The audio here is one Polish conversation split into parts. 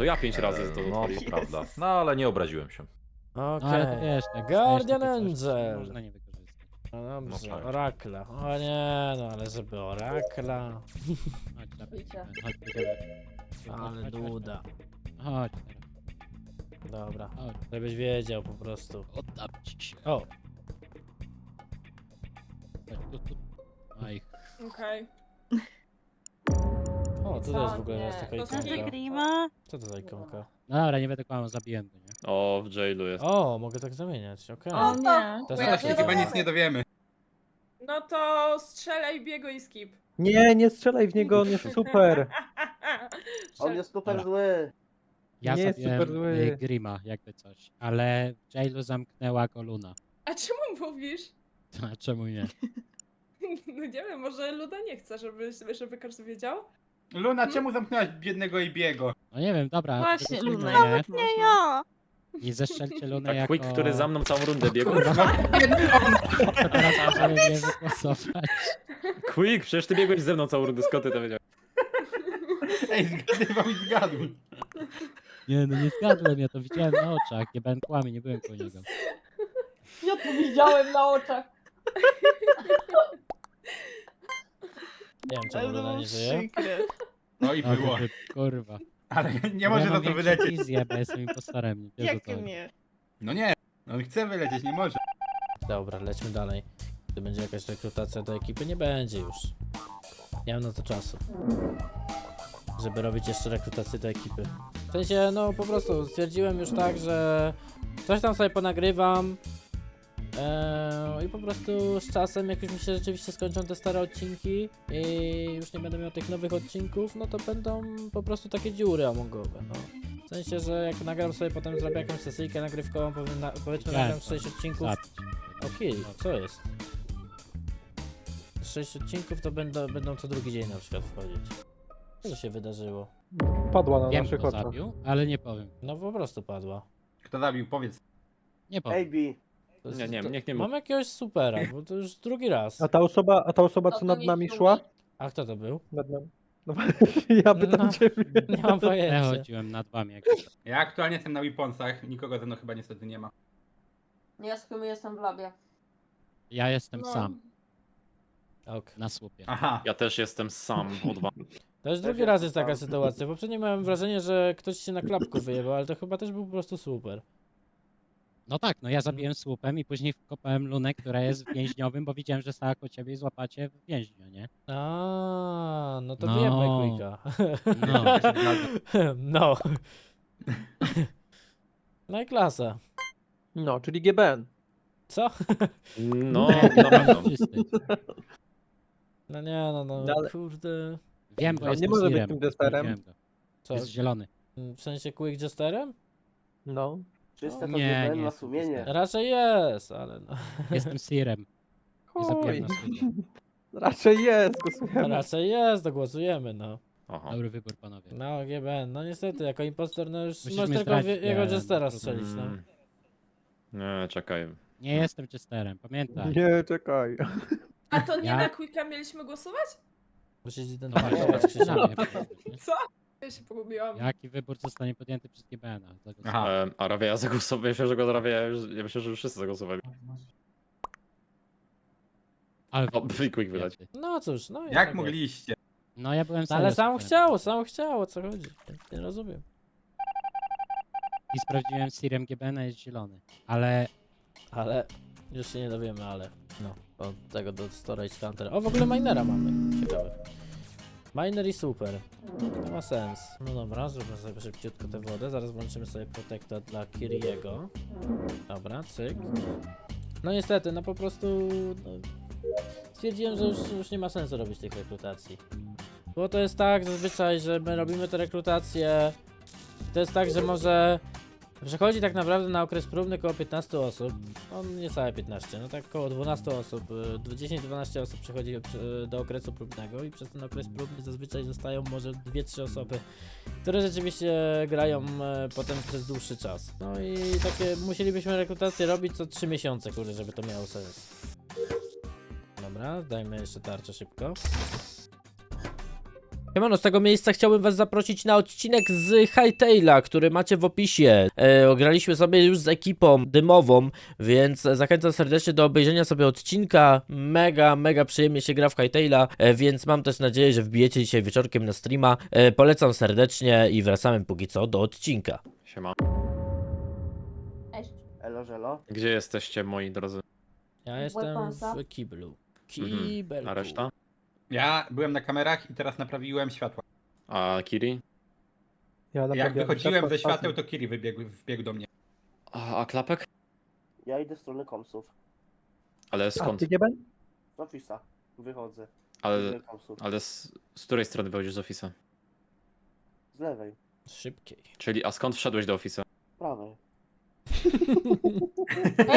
to ja pięć razy to No, odpaliłem. to prawda. No, ale nie obraziłem się. Okej. ale wiesz, tak Guardian dostajesz takie coś, Angel. Można nie wykorzystać. No dobrze, No tak. Orakla. O nie, no ale żeby Orakla. Chodź, chodź, chodź, chodź, Ale chodź, chodź, duda. Chodź, Dobra, chodź, żebyś wiedział po prostu. oddam ci się. O, Chodź, tu, tu. Aj, Okej. O, tutaj Co? jest w ogóle Nie, jest taka to są ikonka. Grima? Co to za ikonka? No dobra, nie będę kłamał, go, nie? O, w jailu jest. O, mogę tak zamieniać, okej. O nie. To jest ja chyba nic dowiemy. nie dowiemy. No to strzelaj, biego i skip. Nie, nie strzelaj w niego, on jest super. On jest super Dobra. zły. Ja Nie jest zabiłem super zły. y, Grima, jakby coś. Ale w jailu zamknęła go Luna. A czemu mówisz? A czemu nie? No nie wiem, może Luda nie chce, żeby, żeby każdy wiedział? Luna, czemu zamknęłaś biednego Ibiego? No nie wiem, dobra. Właśnie, Luna. mnie Nie ja! I zestrzelcie Lunę Tak, jako... Quick, który za mną całą rundę biegł. Biedny on! To teraz możemy mnie wygłosować. Quick, przecież ty biegłeś ze mną całą rundę, skąd ty to wiedziałeś? Ej, zgadywał i zgadł. Nie, no nie zgadłem, ja to widziałem na oczach. Nie byłem kłamie, nie byłem koło niego. Ja to widziałem na oczach. Nie wiem, czemu Luna nie żyje. No i No, było. to, kurwa. Ale nie może ja mam to wylecieć. wizję, bo jestem impostorem. Nie Jak to. nie? No nie, on chce wylecieć, nie może. Dobra, lećmy dalej. Gdy będzie jakaś rekrutacja do ekipy, nie będzie już. Nie mam na to czasu. Żeby robić jeszcze rekrutację do ekipy. W sensie, no po prostu stwierdziłem już tak, że coś tam sobie ponagrywam. Eee, I po prostu z czasem, jak już mi się rzeczywiście skończą te stare odcinki i już nie będę miał tych nowych odcinków, no to będą po prostu takie dziury amongowe, no. W sensie, że jak nagram sobie, potem zrobię jakąś sesyjkę nagrywkową, powiem na, powiedzmy nagram to. 6 odcinków. Okej, co jest? Sześć odcinków to będą, będą co drugi dzień na przykład wchodzić. Co się wydarzyło? Padła na Wiem, naszych kto oczach. zabił, ale nie powiem. No po prostu padła. Kto zabił, powiedz. Nie powiem. AB. To jest- Nie, nie, to, niech nie Mam jakiegoś supera, bo to już drugi raz. A ta osoba, a ta osoba No co nad nami szła? A kto to był? Nad nami. No właśnie, ja pytam No, ciebie. Nie mam Ja pojęcia. chodziłem nad wami. Jak... Ja aktualnie jestem na Weaponsach, nikogo ze mną chyba niestety nie ma. Ja z kim jestem w labie. Ja jestem No. sam Ok. na słupie. Aha. Ja też jestem sam od was. To już drugi raz jest taka sytuacja. Poprzednio miałem wrażenie, że ktoś się na klapku wyjebał, ale to chyba też był po prostu super. No tak, no ja zabiłem słupem i później wkopałem lunę, która jest w więźniowym, bo widziałem, że stała koło ciebie i złapacie w więźniu, nie? A, no to No. wiemy Quicka. No. No. No i klasa. No, czyli GBN. Co? No, na pewno. Czysty. No nie, no, no, No ale- kurde. Wiem, bo On jest nie może być tym testerem. Co? Jest zielony. W sensie Quick Jesterem? No. Czyste to Nie, nie ma jest sumienie. Raczej jest, ale no. Jestem sirem. Zabiłem Chuj. na słupie. Raczej jest, głosujemy. Raczej jest, dogłosujemy, no. Aha. Dobry wybór, panowie. No, GBN, no niestety, jako impostor, no już Musisz możesz mnie tylko zdradzić, wie- jego nie, Jestera no, strzelić, no. Mm. Nie, czekaj. Nie jestem czysterem, pamiętaj. Nie, czekaj. A to nie Ja- na Quicka mieliśmy głosować? Musisz No zidentyfikować właśnie, Krzysia. Ja się pogubiłam. Jaki wybór zostanie podjęty przez GBN-a? Zagłosuję. Aha. E, a Rawia zagłosował, myślę, że go Rawia, ja myślę, że już wszyscy zagłosowali. Ale O, Quick wyleci. No cóż, no i Jak tak jest. mogliście? No ja byłem No, ale serio sam czysterem. chciał, sam chciał, o co chodzi? Nie rozumiem. I sprawdziłem sirem GBN-a jest zielony. Ale Ale już się nie dowiemy, ale no, od tego do Storage Hunter. O, w ogóle minera mamy. Ciekawe. Miner i super. To ma sens. No dobra, zróbmy sobie szybciutko tę wodę. Zaraz włączymy sobie protekta dla Kiriego. Dobra, cyk. No niestety, no po prostu no, stwierdziłem, że już, już nie ma sensu robić tych rekrutacji. Bo to jest tak zazwyczaj, że my robimy te rekrutacje. To jest tak, że może Przechodzi tak naprawdę na okres próbny około 15 osób. No niecałe 15, no tak około 12 osób. y, 10-12 osób przechodzi y, do okresu próbnego i przez ten okres próbny zazwyczaj zostają może 2-3 osoby, które rzeczywiście grają e, potem przez dłuższy czas. No i takie musielibyśmy rekrutację robić co 3 miesiące, kurde, żeby to miało sens. Dobra, dajmy jeszcze tarczę szybko. Siemano, z tego miejsca chciałbym was zaprosić na odcinek z Hightaila, który macie w opisie. E, graliśmy sobie już z ekipą dymową, więc zachęcam serdecznie do obejrzenia sobie odcinka. Mega, mega przyjemnie się gra w Hightaila, e, więc mam też nadzieję, że wbijecie dzisiaj wieczorkiem na streama. E, polecam serdecznie i wracamy póki co do odcinka. Siema. Cześć. Elo, żelo. Gdzie jesteście, moi drodzy? Ja jestem w kiblu. Mhm. Kibelku. A reszta? Ja byłem na kamerach i teraz naprawiłem światła. A Kiri? Ja Jak wychodziłem światło ze świateł, to Kiri wybiegł, wbiegł do mnie. A, a klapek? Ja idę w stronę komsów. Ale A skąd? ty GBN? Z ofisa. Wychodzę. Ale, komsów. ale z, z której strony wychodzisz z ofisa? Z lewej. Szybkiej. Czyli, a skąd wszedłeś do ofisa? Z prawej.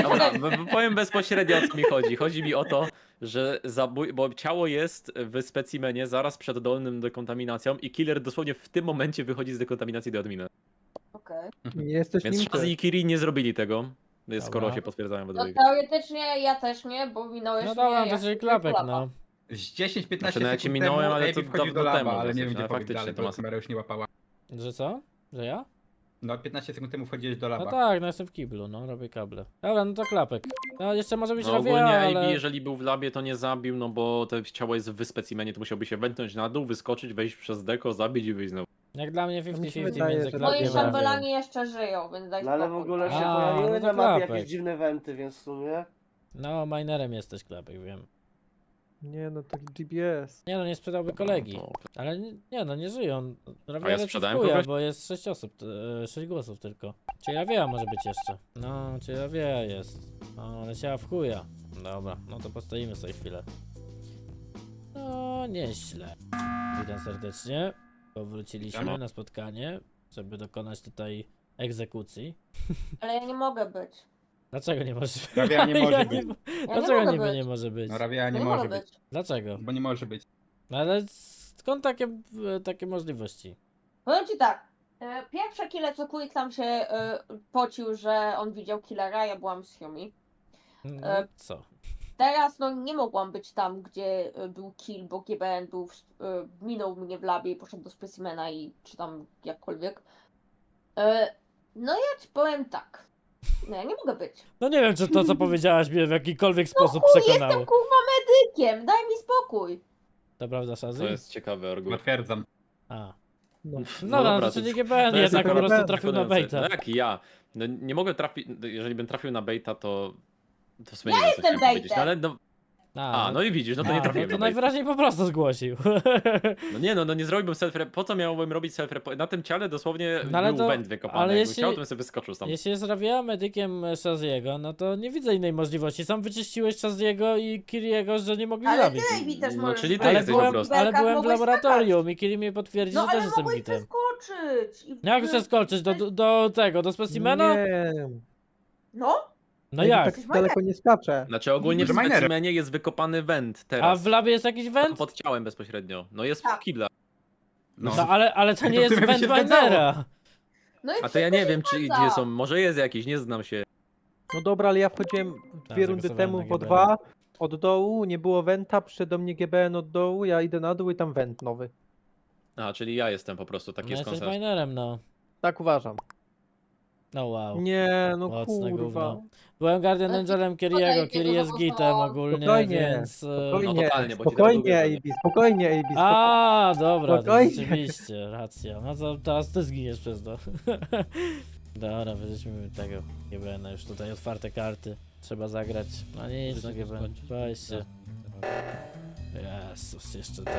Dobra, b- powiem bezpośrednio o co mi chodzi. Chodzi mi o to, że zabój... bo ciało jest w specimenie zaraz przed dolnym dekontaminacją i killer dosłownie w tym momencie wychodzi z dekontaminacji do admina. Okej. Nie jesteś Więc nim Shazzy i Kiri nie zrobili tego, skoro Dobra. się potwierdzają we No dwójkę. teoretycznie ja też nie, bo minąłeś No dobra, mnie, to jak czyli byłem klapek, klapa. no. Z 10-15 Znaczy, no ja sekund ci minąłem, temu ale to wchodził dawno do temu laba, ale nie wiem gdzie ale pobiegł faktycznie dalej, to bo ma- kamera już nie łapała. Że co? Że ja? No 15 sekund temu wchodziłeś do laba. No tak, no jestem w kiblu, no robię kable. Dobra, no to klapek. No jeszcze może być No Ravia, ogólnie AB, ale... jeżeli był w labie, to nie zabił, no bo to ciało jest w specimenie, to musiałby się wętnąć na dół, wyskoczyć, wejść przez deko, zabić i wyjść znowu. Jak dla mnie mi się 50-50 wydaje, między że Moi szambelani jeszcze żyją, więc daj No ale w spokój. ogóle się A, pojawiły no to na mapie klapek. jakieś dziwne wenty, więc w sumie... No, minerem jesteś klapek, wiem. Nie no, to GBS. Nie no, nie sprzedałby kolegi. No, Ale nie, nie no, nie żyją. A ja sprzedałem chuja, kogoś? bo jest 6 osób, e, 6 głosów tylko. Czyli Ravia może być jeszcze. No, czyli Ravia jest. No, leciała w chuja. Dobra, no to postoimy sobie chwilę. No, nieźle. Witam serdecznie. Powróciliśmy Siema. na spotkanie, żeby dokonać tutaj egzekucji. Ale ja nie mogę być. Dlaczego nie może być? Ravia nie może być. Ja Dlaczego nie mogę niby być. nie może być? No Ravia Ja nie nie może być. Dlaczego? Bo nie może być. No ale skąd takie, e, takie możliwości? Powiem ci tak. e, Pierwsze kile, co Quick tam się e, pocił, że on widział killera, ja byłam z Humi. No, E, co? Teraz no nie mogłam być tam, gdzie e, był kill, bo GBN był, w- e, minął mnie w labie i poszedł do specimena i czy tam jakkolwiek. E, No ja ci powiem tak. No ja nie mogę być. No nie wiem, czy to, co powiedziałaś mnie w jakikolwiek No sposób chuj, przekonało. jestem kurwa medykiem, daj mi spokój. To prawda, Shazzy? To jest ciekawy argument. Potwierdzam. A. No. No, no, to czyli GBN to jest jednak po prostu trafił na przekonujące. baita. No jak ja? No nie mogę trafić, jeżeli bym trafił na baita, to... To w sumie nie wiem, co jestem chciałem powiedzieć, baitem. no ale no... A, no i widzisz, no to A, nie trafiłem to baita. najwyraźniej po prostu zgłosił. No nie no, no nie zrobiłbym self Po co miałbym robić self Na tym ciele dosłownie No ale był to- węd wykopany. ale jeśli- chciał, to bym sobie wyskoczył stąd. Jeśli jest Ravia medykiem Shaziego, no to nie widzę innej możliwości. Sam wyczyściłeś Shaziego i Kiriego, że nie mogli Ale zabić. ty Ejbi też No, możesz czyli ty. Ale jesteś byłem, po prostu. ale byłem w laboratorium i Kiri mnie potwierdzi, No że też ale jestem mogłeś gitem. przeskoczyć. I- Jak przeskoczyć? Do, do, do tego, do specimena? Nie. No? No Ja jak? Tak daleko nie skacze. Znaczy ogólnie w specimenie jest wykopany węd A teraz. w labie jest jakiś węd? pod ciałem bezpośrednio. No jest w Tak. kibla. No. No ale, ale to nie jest węd się minera. No i A to ja wszystko nie się wiem, czy zgadza. gdzie są. Może jest jakiś, nie znam się. No dobra, ale ja wchodziłem Tak, dwie rundy zagłosowałem temu na po GBN. dwa. Od dołu, nie było wenta, przyszedł do mnie GBN od dołu, ja idę na dół i tam went nowy. A, czyli ja jestem po prostu, taki No jest jesteś konsens. minerem, no. Tak uważam. No wow. Nie, no Mocne kurwa. gówno. Byłem Guardian Angelem Kiriego, Kiri jest gitem ogólnie, Spokojnie, więc... e, Spokojnie, No totalnie, bo ci teraz spokojnie. AB, spokojnie, AB, spokojnie. A, dobra, to Spokojnie. rzeczywiście, racja. No to teraz ty zginiesz przez to. Dobra, weźmy tego GBN, już tutaj otwarte karty. Trzeba zagrać. No nic, no Chcecie GBN, skończyć? weź się. Jezus, jeszcze ten.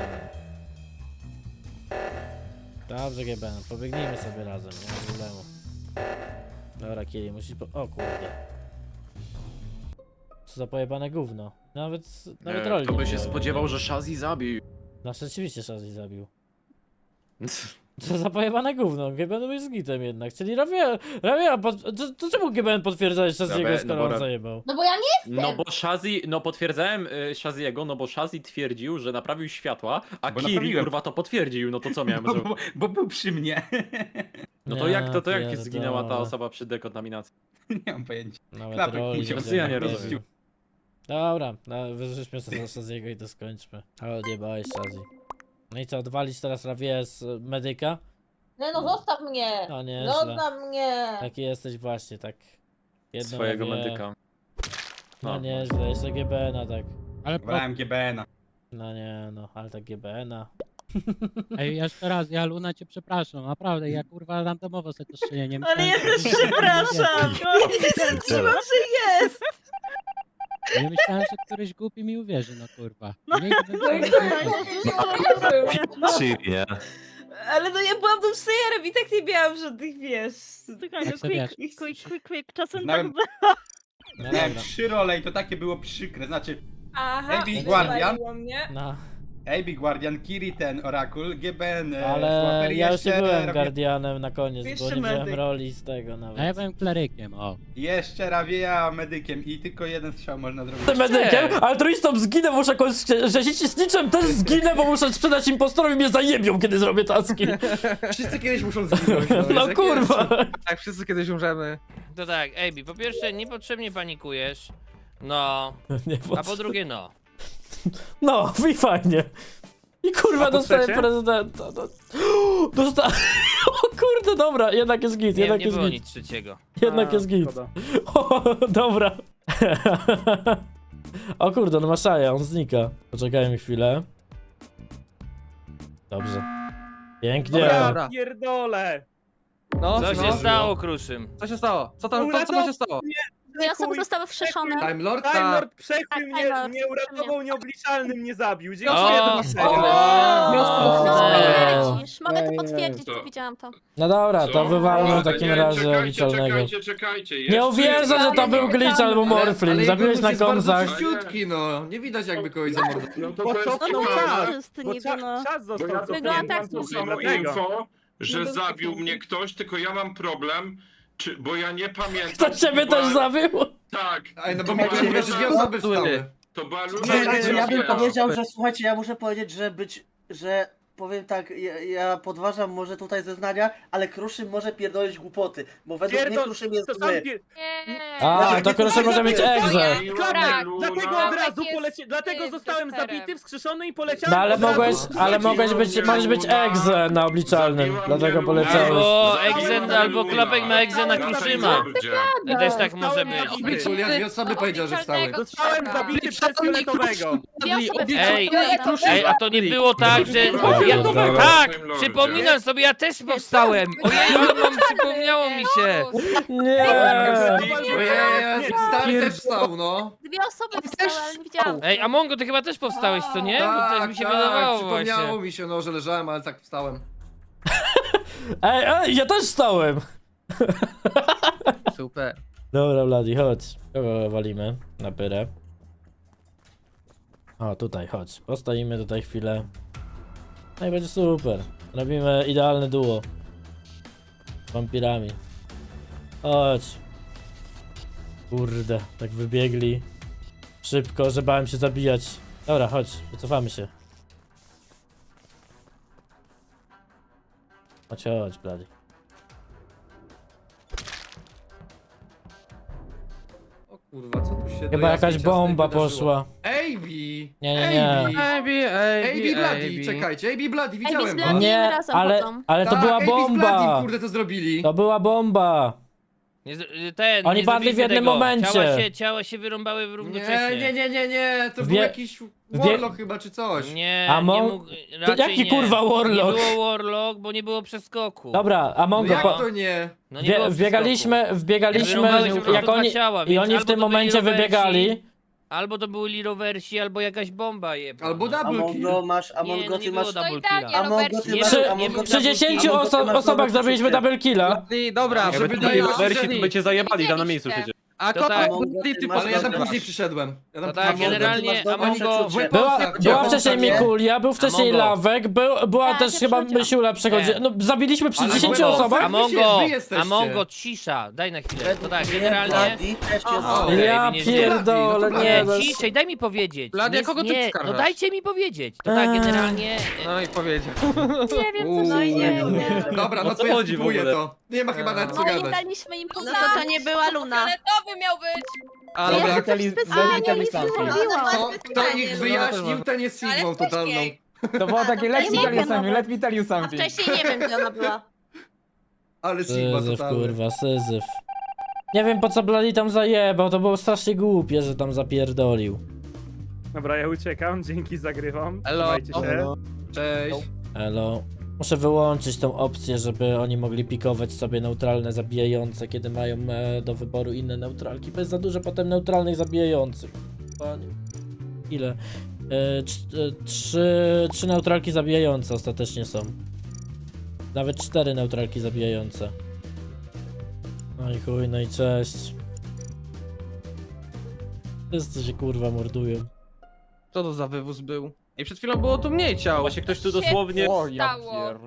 Dobrze GBN, pobiegnijmy sobie razem, nie ma problemu. Dobra, Kiri, musisz po... O kurde. Co za pojebane gówno. Nawet, nawet roli Kto nie by się miałem. spodziewał, że Shazzy zabił? No rzeczywiście Shazzy zabił. Co za pojebane gówno, GBN jest gitem jednak, czyli Ravia, Ravia, pod, to, to czemu GBN potwierdza jeszcze z jego, no skoro bo on zajebał? No bo ja nie No bo Shazzy, no potwierdzałem y, Shaziego, no bo Shazzy twierdził, że naprawił światła, a Bo Kiri naprawiłem. kurwa to potwierdził, no to co miałem Bo, zrobić? bo, bo był przy mnie. No to Ja jak to, to jak pierdolę. zginęła ta osoba przy dekontaminacji? nie mam pojęcia. Nawet Klapek roli musiał sobie ja nie rozumiem. Dobra, no, wyrzućmy sobie Shaziego i to skończmy. Ale odjebałeś Shazzy. No i co, odwalić teraz Rawię z e, medyka? Nie no, zostaw mnie! No nie, Zostaw mnie! Taki jesteś właśnie, tak. Jedną Swojego Rawię- medyka. No No, nieźle, jeszcze GBN-a tak. Ale. Brałem GBN-a. No nie, no, ale tak GBN-a. Ej, jeszcze raz, ja Luna cię przepraszam, naprawdę, ja kurwa randomowo sobie to szczelnie nie Ale ja też przepraszam. No, nie sądziłam, że jest. Nie myślałem, że któryś głupi mi uwierzy, no kurwa. No. Nigdy bym No i sobie nie tak, No, Chill, ale no ja byłam tą sejerem i tak nie miałam żadnych, wiesz... Jak Quick, to wiesz? quick, quick, quick, quick. Czasem Znałem- tak... No Miałem dobra. trzy role i to takie było przykre. Znaczy, Aha, Baby Guardian. wywaliło mnie. No, AB Guardian, Kiri ten Oracle, GBN, e, ale Swapper ja już nie jeszcze byłem Guardianem na koniec, bo Jeszcze nie wziąłem medyk. roli z tego nawet. A ja byłem klerykiem, o. Jeszcze Rawieja medykiem i tylko jeden strzał można zrobić. Jestem medykiem, altruistą zginę, muszę kogoś rzezić i snitchem też zginę, bo muszę sprzedać impostorowi i mnie zajebią, kiedy zrobię taski. Wszyscy kiedyś muszą zginąć. No kurwa. Tak, wszyscy kiedyś umrzemy. To tak, Ejbi, po pierwsze niepotrzebnie panikujesz. No, Nie, a po drugie no. No, i fajnie. I kurwa A po dostałem trzecie? prezydenta. No. Dostałem... O kurde, dobra, jednak jest git, Nie, jednak nie jest było git. nic trzeciego. Jednak A, jest git. szkoda. O, dobra. o kurde, no maszaja, on znika. Poczekajmy chwilę. Dobrze. Pięknie. Dobra. pierdolę. No, Co no. się stało, Kruszym? Co się stało? Co tam, to, co tam się stało? Dwie osoby zostały wskrzeszone. Time Lord? Time Lord przekrył Tak, mnie- Time Lord, mnie uratował, nieobliczalny mnie zabił. O! O, Mogę to potwierdzić, bo widziałam to. No dobra, to wywalmy w takim razie obliczalnego. czekajcie. Nie uwierzę, że to był glitch albo morflin. Zabiłeś na końcach. Czyściutki, no. Nie widać jakby kogoś zamordował. No to Bo to co jest niby, no. czas został Bo ja Wygląda cofnięty, tak, pan jakby słuchał Mam tego. info, że zabił mnie ktoś, tylko ja mam problem, czy, bo ja nie pamiętam. Czy ciebie była- też zabił? Tak. Ej, no bo To mi była się dwie osoby wstały. To była Luna Nie, nie, ja bym Lucifer. powiedział, że słuchajcie, ja muszę powiedzieć, że być, że powiem tak, ja, ja podważam może tutaj zeznania, ale Kruszym może pierdolić głupoty, bo według mnie Pierdol- Kruszym jest to sam zły. Nie. A, to proszę może mieć egzę. Dlatego od razu jest, poleci... Dlatego y, zostałem testerem. zabity, wskrzeszony i poleciałem No ale od razu. mogłeś, ale mogłeś być, możesz być egzę na obliczalnym, dlatego mnie poleciałeś. Albo. Egzen, albo Klapek ma Egzen na Kruszyma. Też tak może być. Julia, dwie osoby powiedział, że wstały. Zostałem zabity przez fioletowego. Ej, a to nie było tak, że... Ja, Dobra. tak, przypominam sobie, ja też powstałem. Ojej, mam, przypomniało mi się. Nie! Ojej, stary też wstał, no. Dwie osoby wstały, ale nie widziałam. Ej, a Mongo, ty chyba też powstałeś, co nie? Bo też mi się wydawało przypomniało właśnie. mi się, no, że leżałem, ale tak wstałem. Ej, ej, ja też stałem! Super. Dobra, Vladi, chodź. Kogo walimy na pyrę? O, tutaj, chodź. Postoimy tutaj chwilę. No i będzie super. Robimy idealne duo. Z wampirami. Chodź. Kurde, tak wybiegli. Szybko, że bałem się zabijać. Dobra, chodź, wycofamy się. Chodź, chodź, Blady. O kurwa, co tu się do Chyba jasnej jakaś ciasnej bomba wydarzyło? poszła. AB! Nie, nie, nie. AB, AB Bloody, czekajcie, AB Bloody, widziałem Bloody. was. Nie, razem ale, chodzą. ale to Tak, była AB z Bloodim, bomba! kurde, to zrobili. To była bomba! Nie, z- ten, Oni nie padli w zrobiliśmy jednym tego. momencie. Ciała się, ciała się wyrąbały Nie, równocześnie. nie, nie, nie, nie, to Wbie- był jakiś Warlock chyba, czy coś. Nie, A nie mógł, raczej jaki nie. kurwa Warlock? Nie było Warlock, bo nie było przeskoku. Dobra, a No Mongo, jak po... to nie? No nie było Wbie- przeskoku. wbiegaliśmy, wbiegaliśmy, jak oni, ciała, i więc oni w albo tym to byli momencie rowersi, wybiegali. Albo to byli rowersi, albo jakaś bomba je. Albo A double kill. Mongo masz, a Nie, Mongo no ty nie masz... double i tak, killa. A Mongo ty Nie masz... Przy, a Mongo ty przy masz- 10 a Mongo ty oso masz osobach zrobiliśmy double killa. Dobra, Jakby żeby to daje byli rowersi, to by cię zajebali tam na miejscu Widzieliście. przecież. A To tak. Ty Ale ja tam później przyszedłem. Ja tam No tak, później- generalnie Mongo, ty masz dobre. Była, była wcześniej? Mikulia, był wcześniej. Lawek, był, była Tak, też ja chyba przychodziłam. Mysiula przechodzi. Nie. No zabiliśmy przy Ale 10 byłem osobach. Amongo, Wy jesteście. Amongo, cisza, daj na chwilę. To tak, generalnie... Bloody też jest Aha. zły. Ja nie pierdolę, nie, no. Ciszej, daj mi powiedzieć. Bladia, Nie- kogo ty nie, skarżasz? No dajcie mi powiedzieć. To tak, Eee. generalnie... No i powiedział. Nie wiem, co się dzieje. Dobra, O no co to ja chodzi w skipuję ogóle? to. Nie ma chyba nawet co No i gadać. daliśmy im No no to to nie była Luna. Fioletowy miał być. Ale ja jak chcę specjalnie nic nie to, mówiłam. kto ich wyjaśnił, ten jest Ale Sigmą totalną. To było takie let me tell you something, let me tell you A something. wcześniej nie wiem, gdzie ona była. Ale Sigma Syzyf, kurwa, syzyf. Nie wiem po co Bladi tam zajebał, to było strasznie głupie, że tam zapierdolił. Dobra, ja uciekam, dzięki, zagrywam. Elo. Trzymajcie się. Cześć. Elo. Muszę wyłączyć tą opcję, żeby oni mogli pikować sobie neutralne zabijające, kiedy mają e, do wyboru inne neutralki. Bez za dużo potem neutralnych zabijających. Panie. Ile? E, e, trzy, trzy neutralki zabijające ostatecznie są. Nawet cztery neutralki zabijające. No i chuj, no i cześć. Wszyscy się kurwa mordują. Co to za wywóz był? I przed chwilą było tu mniej ciał. Właśnie ktoś tu dosłownie... O, ja Stało. pier...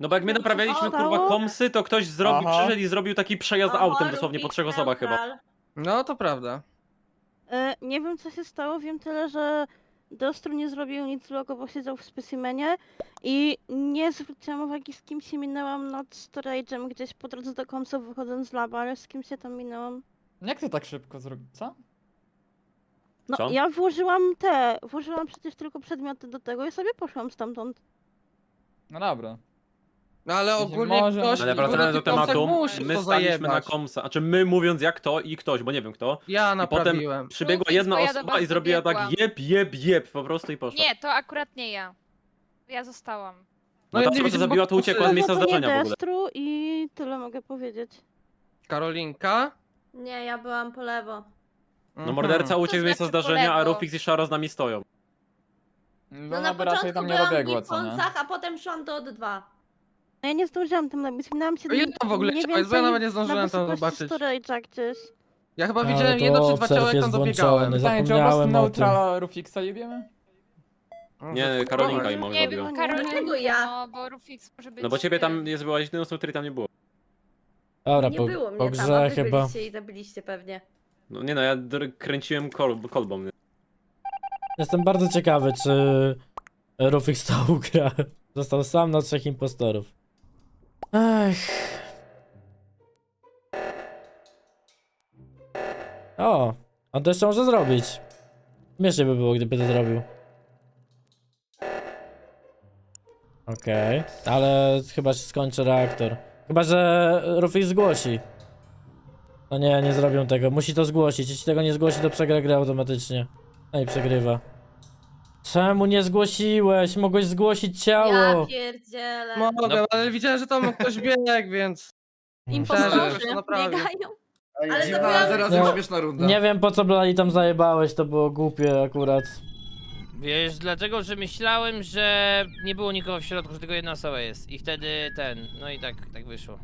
No bo jak my naprawialiśmy kurwa komsy, to ktoś zrobił, Aha. przyszedł i zrobił taki przejazd autem dosłownie po trzech osobach chyba. No to prawda. E, nie wiem co się stało, wiem tyle, że Dostru nie zrobił nic złego, bo siedział w specimenie i nie zwróciłam uwagi z kim się minęłam nad storage'em gdzieś po drodze do komsów wychodząc z laba, ale z kim się tam minęłam. Jak to tak szybko zrobił, co? No Co? ja włożyłam te, włożyłam przecież tylko przedmioty do tego i sobie poszłam stamtąd. No dobra. No ale ogólnie może- ktoś Ale wracając do tematu, musi my to staliśmy na zajebać. komsa, znaczy my mówiąc jak to i ktoś, bo nie wiem kto. Ja I potem naprawiłem. przybiegła No, jedna ja do osoba was i zrobiła tak jeb, jeb, jeb po prostu i poszła. Nie, to akurat nie ja. Ja zostałam. No ta osoba, co zabiła, to uciekła z miejsca No to nie zdarzenia w ogóle. Destru i tyle mogę powiedzieć. Karolinka. Nie, ja byłam po lewo. No morderca uciekł z miejsca znaczy po zdarzenia, a? Rufix i Shara z nami stoją. No, no by raczej tam nie dobiegło, co nie? a potem szłam do O2. No ja nie zdążyłam tam nabić, minęłam się A ile tam w ogóle nie? Bo ja więcej nawet nie zdążyłem na tam wysokości zobaczyć. storage'a gdzieś. Ja chyba widziałem to jedno czy dwa ciała, jak tam dobiegałem. włączony. Pytanie, czy po prostu Zapomniałem o tym. neutrala Rufixa jebiemy? Nie, Karolinka i Nie wiem, Dlaczego ja? no bo Rufix może być... No bo ciebie tam jest była jedyną osobą, której tam nie było. Dobra, Nie po, było po mnie tam, a grze wy chyba. byliście i zabiliście pewnie. No nie no, ja kręciłem kol kolbą. nie? Jestem bardzo ciekawy, czy Rufix to ugra. Został sam na trzech impostorów. Ech. O, on to jeszcze może zrobić. Śmiesznie by było, gdyby to zrobił. Okej, ale chyba się skończy reaktor. Chyba, że Rufix zgłosi. No nie, nie zrobią tego. Musi to zgłosić. Jeśli tego nie zgłosi, to przegra grę automatycznie. No i przegrywa. Czemu nie zgłosiłeś? Mogłeś zgłosić ciało. Ja pierdzielę. Mogę, ale widziałem, że tam ktoś biegł, więc... Impostorzy Szczerze, naprawdę. biegają. Ale dziwna, zabiłam- zaraz No, śmieszna runda. Nie wiem po co Blali tam zajebałeś, to było głupie akurat. Wiesz, dlatego, że myślałem, że nie było nikogo w środku, że tylko jedna osoba jest. I wtedy ten, no i tak, tak wyszło.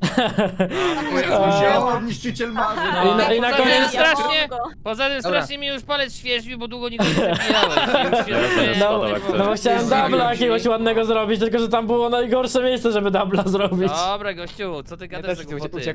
O Jezu, zioło, niszczyciel marzeń. I na, i na Poza tym koniec... strasznie, poza tym Dobra. strasznie mi już palec świeżbił, bo długo nikogo nie zabijałem. Już Teraz No, no bo chciałem dubla jakiegoś ładnego zrobić, tylko że tam było najgorsze miejsce, żeby dubla zrobić. Dobra, gościu, co ty gadasz za głupoty?